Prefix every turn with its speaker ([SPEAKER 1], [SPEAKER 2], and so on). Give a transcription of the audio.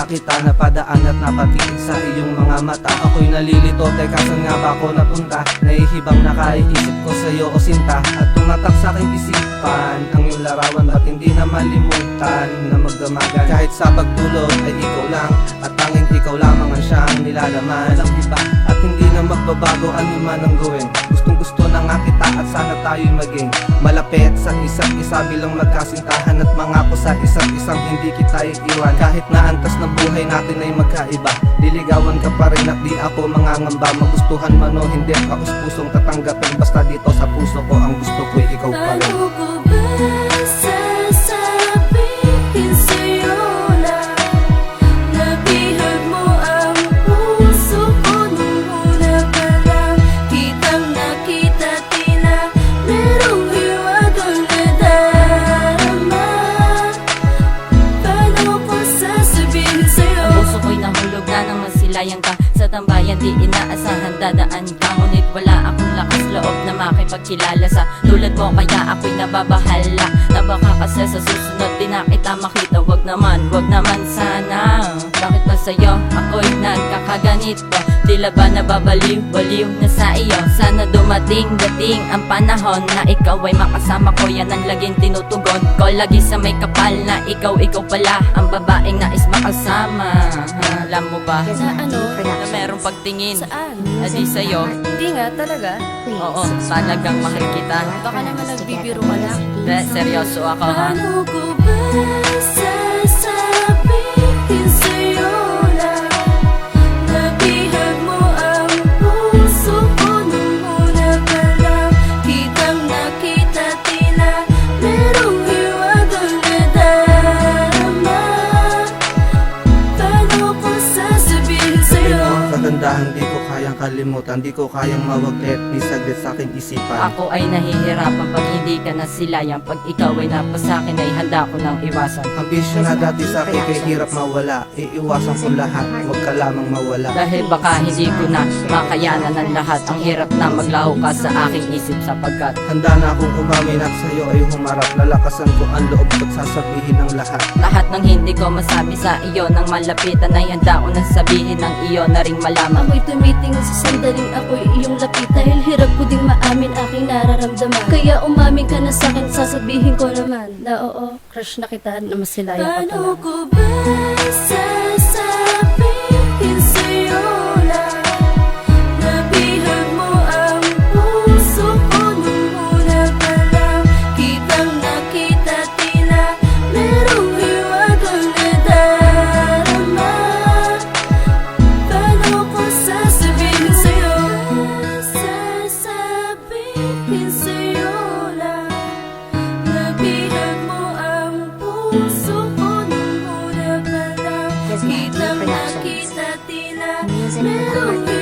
[SPEAKER 1] nakita kita Napadaan at napatingin sa iyong mga mata. Ako'y nalilito, teka saan nga ba ako napunta? Nahihibang nakaiisip ko sa'yo o sinta At tumatak sa'king isipan Ang iyong larawan. Ba't hindi na malimutan Na magdamagan kahit sa pagtulog ay ikaw lang At ang ikaw lamang ang siyang nilalaman. Walang iba at hindi na magbabago ano man ang gawin. Gustong gusto na nga kita at sana tayo'y maging Malapit sa isa't isa bilang magkasintahan At mangako sa isa't isang hindi kita iiwan. Kahit na antas ng buhay natin ay magkaiba Liligawan ka pa rin at di ako mangangamba. Magustuhan man o hindi ako pusong tatanggapin. Basta dito sa puso ko ang gusto ko'y ikaw pa rin.
[SPEAKER 2] Paano ko ba
[SPEAKER 3] masilayan ka Sa tambayan di inaasahan. Dadaan ka Ngunit wala akong lakas loob na makipagkilala Sa tulad mo. Kaya ako'y nababahala Na baka kasi sa susunod di na kita makita. Wag naman, wag naman sana sa'yo. Ako'y nagkakaganito. Tila ba nababaliw, baliw na sa iyo? Sana dumating, dating ang panahon Na ikaw ay makasama ko. Yan ang laging tinutugon ko. Lagi sa may kapal na ikaw, ikaw pala Ang babaeng nais makasama. Ha, Alam mo ba?
[SPEAKER 2] Na ano?
[SPEAKER 3] Na merong pagtingin
[SPEAKER 2] Saan?
[SPEAKER 3] Na di sa'yo?
[SPEAKER 2] Hindi nga talaga.
[SPEAKER 3] Oo, talagang mahal kita.
[SPEAKER 2] Baka naman nagbibiro ka lang.
[SPEAKER 3] De, seryoso ako ha?
[SPEAKER 2] Paano ko ba ko
[SPEAKER 1] kayang kalimutan Di ko kayang mawaglit ni saglit sa aking isipan.
[SPEAKER 3] Ako ay nahihirapan pag hindi ka nasilayan Pag ikaw ay napasakin ay handa ko nang iwasan.
[SPEAKER 1] Ambisyon na dati sa akin kay hirap mawala. Iiwasan ko lahat, huwag ka lamang mawala.
[SPEAKER 3] Dahil baka hindi ko na makayanan ang lahat. Ang hirap na maglaho ka sa aking isip sapagkat
[SPEAKER 1] Handa na akong umamin at sa'yo ay humarap. Lalakasan ko ang loob ko't sasabihin ang lahat.
[SPEAKER 3] Lahat ng hindi ko masabi sa iyo. Nang malapitan ay handa ko na sabihin ng iyo na ring malaman.
[SPEAKER 2] Ako'y tumitingin sa sandaling ako'y iyong lapit Dahil hirap ko ding maamin aking nararamdaman. Kaya umamin ka na sa'kin, sasabihin ko naman Na oo, crush na kita na masilayan ka Paano ko ba Productions. Music and